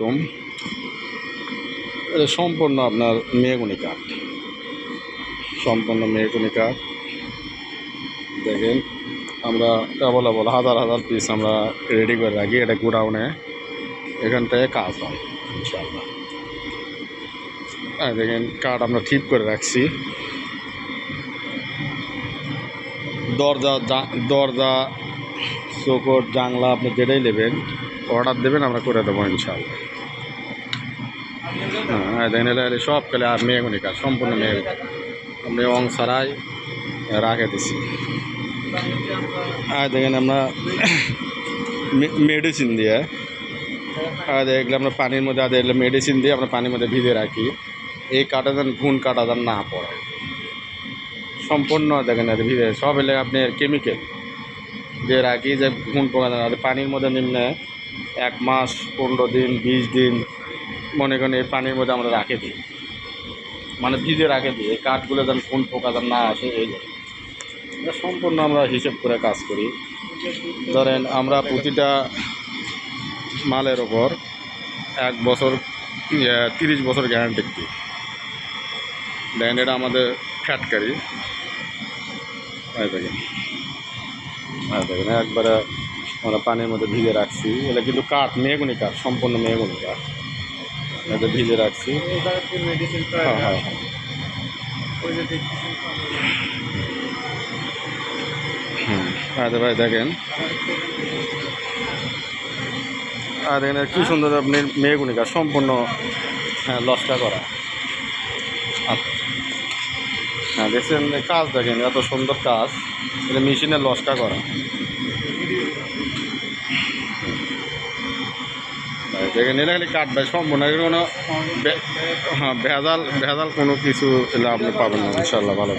Tom এটা সম্পূর্ণ আপনার মেগুনি কাঠ। সম্পূর্ণ মেগুনি কাঠ। দেখেন, আমরা অ্যাভেলেবল হাজার হাজার পিস আমরা রেডি করে রাখি, এটা গোডাউনে। এখান থেকে কাজ হয় ইনশাল্লাহ দেখেন, কাঠ আমরা ঠিক করে রাখছি। দরজা দরজা চোকট জানলা আপনি যেটাই নেবেন অর্ডার দেবেন, আমরা করে দেবো ইনশাল্লাহ হ্যাঁ দেখেন এলে এলে সব খেলে আর মেয়েগুনি কাজ, সম্পূর্ণ মেয়ে আপনি অং ছাড়াই রাখে দিছি। আর দেখেন, আমরা মেডিসিন দিয়ে, আর দেখলে আমরা পানির মধ্যে, আর দেখলে মেডিসিন দিয়ে আমরা পানির মধ্যে ভিজে রাখি। এই কাটা যেন ঘুন কাটা যেন না পড়ে। সম্পূর্ণ দেখেন ভিজে, সব এলে আপনি কেমিক্যাল দিয়ে রাখি যে ঘুন পোকা আর পানির মধ্যে নিম্নে এক মাস পনেরো দিন বিশ দিন মনে করেন এই পানির মধ্যে আমরা রাখে দিই। মানে ভিজে রাখে দিই এই কাঠগুলো যেন কোন পোকা যেন না আসে এই। সম্পূর্ণ আমরা হিসেব করে কাজ করি। ধরেন আমরা প্রতিটা মালের ওপর এক বছর ইয়ে, তিরিশ বছর গ্যারান্টি দিই। দেন এটা আমাদের ফ্যাটকারি এই দেখেন। হ্যাঁ দেখেন, একবারে আমরা পানির মধ্যে ভিজে রাখছি। এটা কিন্তু কাঠ, মেগুনি কাঠ, সম্পূর্ণ মেগুনি কাঠ। এটা ভিজে রাখছি। হ্যাঁ হ্যাঁ। হ্যাঁ ভাই, দেখেন। আর দেখেন, কি সুন্দর আপনি মেয়েগুনি কাজ সম্পূর্ণ হ্যাঁ লসটা করা। আচ্ছা। দেখছেন কাজ দেখেন, এত সুন্দর কাজ এটা মেশিনের লসটা করা দেখেন, এটা খালি সম্পূর্ণ না কোনো হ্যাঁ ভেজাল ভেজাল কোনো কিছু এলে আপনি পাবেন না ইনশাল্লাহ ভালো।